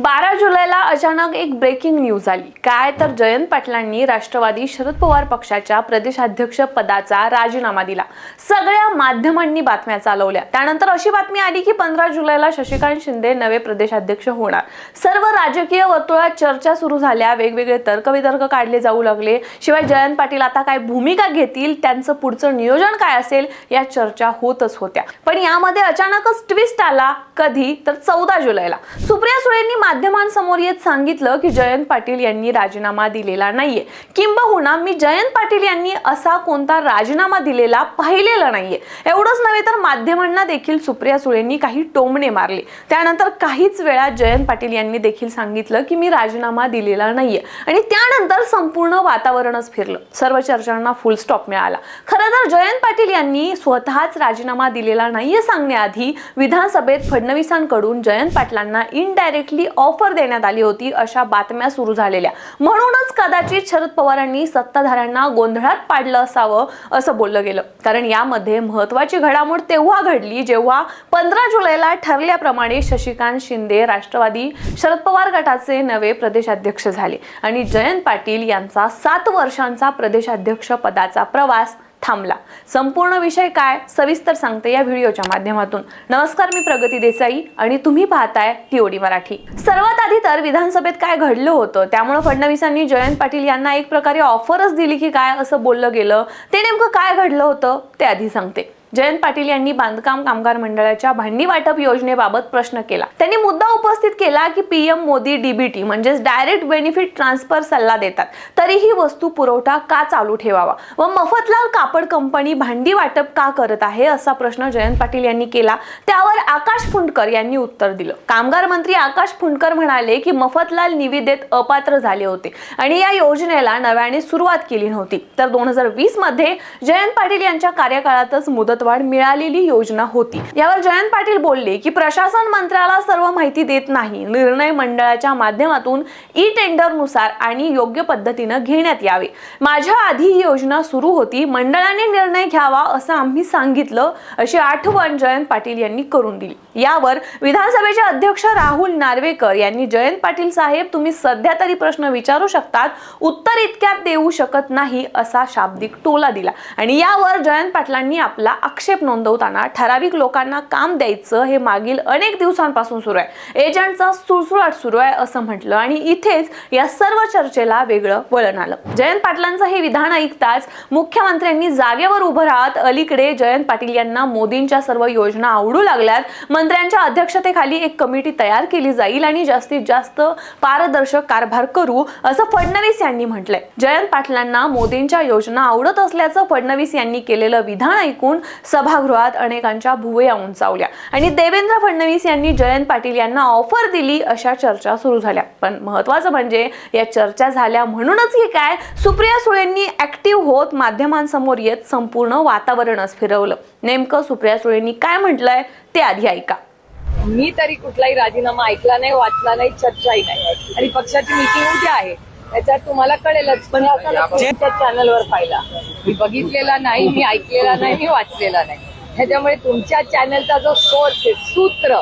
बारा जुलैला अचानक एक ब्रेकिंग न्यूज आली. काय तर जयंत पाटलांनी राष्ट्रवादी शरद पवार पक्षाच्या प्रदेशाध्यक्ष पदाचा राजीनामा दिला. सगळ्या माध्यमांनी बातम्या चालवल्या. त्यानंतर अशी बातमी आली की पंधरा जुलैला शशिकांत शिंदे नवे प्रदेशाध्यक्ष होणार. सर्व राजकीय वर्तुळात चर्चा सुरू झाल्या. वेगवेगळे तर्कवितर्क काढले जाऊ लागले. शिवाय जयंत पाटील आता काय भूमिका घेतील त्यांचं पुढचं नियोजन काय असेल या चर्चा होतच होत्या. पण यामध्ये अचानकच ट्विस्ट आला कधी? तर चौदा जुलैला. सुप्रिया सुळेंनी माध्यमांसमोर येत सांगितलं की जयंत पाटील यांनी राजीनामा दिलेला नाहीये. किंबहुना मी जयंत पाटील यांनी असा कोणता राजीनामा दिलेला पाहिलेला नाहीये. एवढंच नव्हे तर माध्यमांना देखील सुप्रिया सुळेंनी काही टोमणे मारले. त्यानंतर काहीच वेळा जयंत पाटील यांनी देखील सांगितलं की मी राजीनामा दिलेला नाहीये. आणि त्यानंतर संपूर्ण वातावरणच फिरलं. सर्व चर्चांना फुल स्टॉप मिळाला. खरं तर जयंत पाटील यांनी स्वतःच राजीनामा दिलेला नाहीये सांगण्याआधी विधानसभेत फडणवीसांकडून जयंत पाटलांना इनडायरेक्टली ऑफर देण्यात आली होती अशा बातम्या सुरू झालेल्या. म्हणूनच कदाचित शरद पवारांनी सत्ताधाऱ्यांना गोंधळात पाडलं असावं असं बोललं गेलं. कारण यामध्ये महत्वाची घडामोड तेव्हा घडली जेव्हा पंधरा जुलैला ठरल्याप्रमाणे शशिकांत शिंदे राष्ट्रवादी शरद पवार गटाचे नवे प्रदेशाध्यक्ष झाले. आणि जयंत पाटील यांचा सात वर्षांचा प्रदेशाध्यक्ष पदाचा प्रवास थांबला. संपूर्ण विषय काय? सविस्तर सांगते या व्हिडिओच्या माध्यमातून. नमस्कार मी प्रगती देसाई आणि तुम्ही पाहताय टीओडी मराठी. सर्वात आधी तर विधानसभेत काय घडलं होतं? त्यामुळे फडणवीसांनी जयंत पाटील यांना एक प्रकारे ऑफरच दिली की काय असं बोललं गेलं. ते नेमकं काय घडलं होतं? ते आधी सांगते. जयंत पाटील यांनी बांधकाम कामगार मंडळाच्या भांडी वाटप योजनेबाबत प्रश्न केला. त्यांनी मुद्दा उपस्थित केला की पीएम मोदी डीबीटी म्हणजेच डायरेक्ट बेनिफिट ट्रान्सफर सल्ला देतात. तरीही वस्तू पुरवठा का चालू ठेवावा? व मफतलाल कापड कंपनी भांडी वाटप का करत आहे? असा प्रश्न जयंत पाटील यांनी केला. त्यावर आकाश फुंडकर यांनी उत्तर दिलं. कामगार मंत्री आकाश फुंडकर म्हणाले की मफतलाल निविदेत अपात्र झाले होते आणि या योजनेला नव्याने सुरुवात केली नव्हती. तर दोन हजार वीसमध्ये जयंत पाटील यांच्या कार्यकाळातच मुदत मुदतवाढ मिळालेली योजना होती. यावर जयंत पाटील बोलले की प्रशासन मंत्र्याला सर्व माहिती देत नाही. निर्णय मंडळाच्या माध्यमातून ई टेंडरनुसार आणि योग्य पद्धतीनं घेण्यात यावे. माझ्या आधी ही योजना सुरू होती. मंडळाने निर्णय घ्यावा असं आम्ही सांगितलं अशी आठवण जयंत पाटील यांनी करून दिली. यावर विधानसभेचे अध्यक्ष राहुल नार्वेकर यांनी जयंत पाटील साहेब तुम्ही सध्या तरी प्रश्न विचारू शकतात. उत्तर इतक्यात देऊ शकत नाही असा शाब्दिक टोला दिला. आणि यावर जयंत पाटलांनी आपला आक्षेप नोंदवताना ठराविक लोकांना काम द्यायचं हे मागील अनेक दिवसांपासून सुरू आहे. एजंटचा सुळसुळाट सुरू आहे असं म्हटलं आणि इथेच या सर्व चर्चेला वेगळं वळण आलं. जयंत पाटलांचं हे विधान ऐकताच मुख्यमंत्र्यांनी जागेवर उभं राहत अलीकडे जयंत पाटील यांना मोदींच्या सर्व योजना आवडू लागल्यात. मंत्र्यांच्या अध्यक्षतेखाली एक कमिटी तयार केली जाईल आणि जास्तीत जास्त पारदर्शक कारभार करू असं फडणवीस यांनी म्हटलंय. जयंत पाटलांना मोदींच्या योजना आवडत असल्याचं फडणवीस यांनी केलेलं विधान ऐकून सभागृहात अनेकांच्या भुवया उंचावल्या आणि देवेंद्र फडणवीस यांनी जयंत पाटील यांना ऑफर दिली अशा चर्चा सुरू झाल्या. पण महत्वाचं म्हणजे या चर्चा झाल्या म्हणूनच की काय? सुप्रिया सुळेंनी ऍक्टिव्ह होत माध्यमांसमोर येत संपूर्ण वातावरणच फिरवलं. नेमकं सुप्रिया सुळेंनी काय म्हटलंय ते आधी ऐका. मी तरी कुठलाही राजीनामा ऐकला नाही वाचला नाही चर्चाही नाही. आणि पक्षाची मीटिंग उद्या आहे. त्याच्यात तुम्हाला कळेलच पण असं चॅनलवर पाहिला. मी बघितलेला नाही मी ऐकलेला नाही मी वाचलेला नाही. त्याच्यामुळे तुमच्या चॅनलचा जो सोर्स आहे सूत्र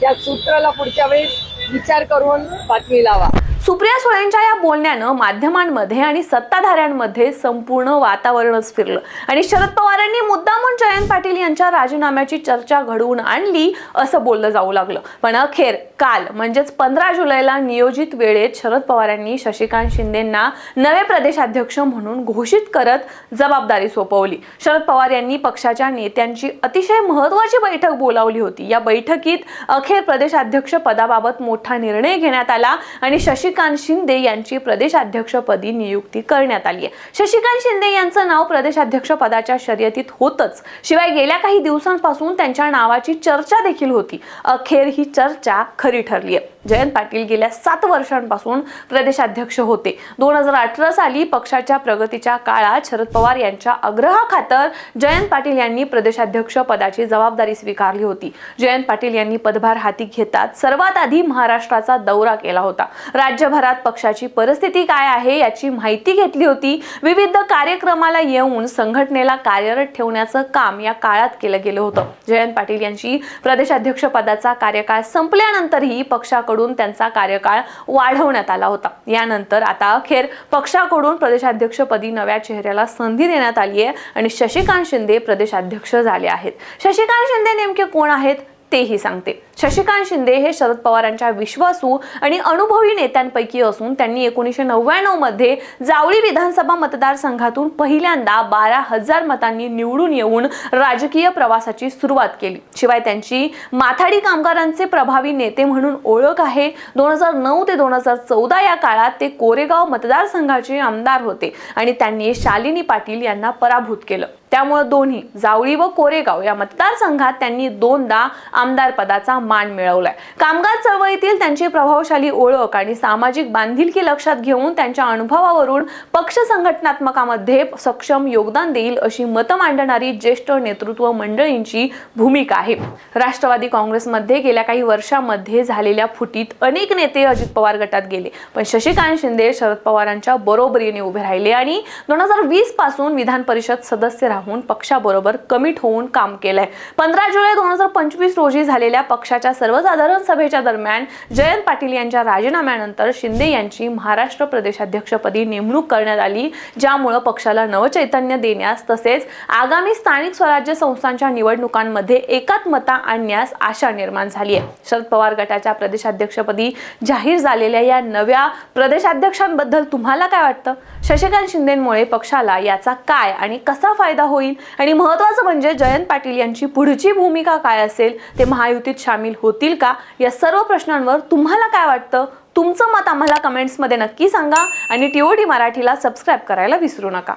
त्या सूत्राला पुढच्या वेळेस विचार करून बातमी लावा. सुप्रिया सुळेंच्या या बोलण्यानं माध्यमांमध्ये आणि सत्ताधाऱ्यांमध्ये संपूर्ण वातावरणच फिरलं. आणि शरद पवारांनी मुद्दामून जयंत पाटील यांच्या राजीनाम्याची चर्चा घडवून आणली असं बोललं जाऊ लागलं. पण अखेर काल म्हणजेच पंधरा जुलैला नियोजित वेळेत शरद पवारांनी शशिकांत शिंदेंना नवे प्रदेशाध्यक्ष म्हणून घोषित करत जबाबदारी सोपवली. शरद पवार यांनी पक्षाच्या नेत्यांची अतिशय महत्वाची बैठक बोलावली होती. या बैठकीत अखेर प्रदेशाध्यक्ष पदाबाबत मोठा निर्णय घेण्यात आला आणि शशिकांत शशिकांत शिंदे यांची प्रदेशाध्यक्षपदी नियुक्ती करण्यात आली आहे. शशिकांत शिंदे यांचं नाव प्रदेशाध्यक्ष पदाच्या शर्यतीत होतच. शिवाय गेल्या काही दिवसांपासून त्यांच्या नावाची चर्चा देखील होती. अखेर ही चर्चा खरी ठरली आहे. जयंत पाटील गेल्या सात वर्षांपासून प्रदेशाध्यक्ष होते. दोन हजार अठरा साली पक्षाच्या प्रगतीच्या काळात शरद पवार यांच्या आग्रहाखातर जयंत पाटील यांनी प्रदेशाध्यक्ष पदाची जबाबदारी स्वीकारली होती. जयंत पाटील यांनी पदभार हाती घेतात सर्वात आधी महाराष्ट्राचा दौरा केला होता. राज्य राज्यभरात पक्षाची परिस्थिती काय आहे याची माहिती घेतली होती. विविध कार्यक्रमाला येऊन संघटनेला कार्यरत ठेवण्याचं काम या काळात केलं गेलं होतं. जयंत पाटील यांची प्रदेशाध्यक्ष पदाचा कार्यकाळ संपल्यानंतरही पक्षाकडून त्यांचा कार्यकाळ वाढवण्यात आला होता. यानंतर आता अखेर पक्षाकडून प्रदेशाध्यक्षपदी नव्या चेहऱ्याला संधी देण्यात आली आहे आणि शशिकांत शिंदे प्रदेशाध्यक्ष झाले आहेत. शशिकांत शिंदे नेमके कोण आहेत तेही सांगते. शशिकांत शिंदे हे शरद पवारांच्या विश्वासू आणि अनुभवी नेत्यांपैकी असून त्यांनी एकोणीसशे नव्याण्णवमध्ये जावळी विधानसभा मतदारसंघातून पहिल्यांदा बारा हजार मतांनी निवडून येऊन राजकीय प्रवासाची सुरुवात केली. शिवाय त्यांची माथाडी कामगारांचे प्रभावी नेते म्हणून ओळख आहे. दोन हजार नऊ ते दोन हजार चौदा या काळात ते कोरेगाव मतदारसंघाचे आमदार होते आणि त्यांनी शालिनी पाटील यांना पराभूत केलं. त्यामुळे दोन्ही जावळी व कोरेगाव या मतदारसंघात त्यांनी दोनदा आमदार पदाचा मान मिळवलाय. कामगार चळवळीतील त्यांची प्रभावशाली ओळख आणि सामाजिक बांधिलकी लक्षात घेऊन त्यांच्या अनुभवावरून पक्ष संघटनात्मकामध्ये सक्षम योगदान देईल अशी मतं मांडणारी ज्येष्ठ नेतृत्व मंडळींची भूमिका आहे. राष्ट्रवादी काँग्रेसमध्ये गेल्या काही वर्षांमध्ये झालेल्या फुटीत अनेक नेते अजित पवार गटात गेले. पण शशिकांत शिंदे शरद पवारांच्या बरोबरीने उभे राहिले आणि दोन हजार वीसपासून विधान परिषद सदस्य राहून पक्षाबरोबर कमिट होऊन काम केलंय. पंधरा जुलै दोन हजार पंचवीस रोजी झालेल्या पक्षाच्या सर्वसाधारण सभेच्या दरम्यान जयंत पाटील यांच्या राजीनाम्यानंतर शिंदे यांची महाराष्ट्र प्रदेशाध्यक्षपदी नेमणूक करण्यात आली ज्यामुळं पक्षाला नवचैतन्य देण्यास तसेच आगामी स्थानिक स्वराज्य संस्थांच्या निवडणुकांमध्ये एकात्मता आणण्यास आशा निर्माण झाली आहे शरद पवार गटाच्या प्रदेशाध्यक्षपदी जाहीर झालेल्या या नव्या प्रदेशाध्यक्षांबद्दल तुम्हाला काय वाटतं? शशिकांत शिंदेमुळे पक्षाला याचा काय आणि कसा फायदा होईल? आणि महत्वाचं म्हणजे जयंत पाटील यांची पुढची भूमिका काय असेल? ते महायुतीत सामील होतील का? या सर्व प्रश्नांवर तुम्हाला काय वाटतं? तुमचं मत आम्हाला कमेंट्समध्ये नक्की सांगा आणि टीओडी मराठीला सबस्क्राईब करायला विसरू नका.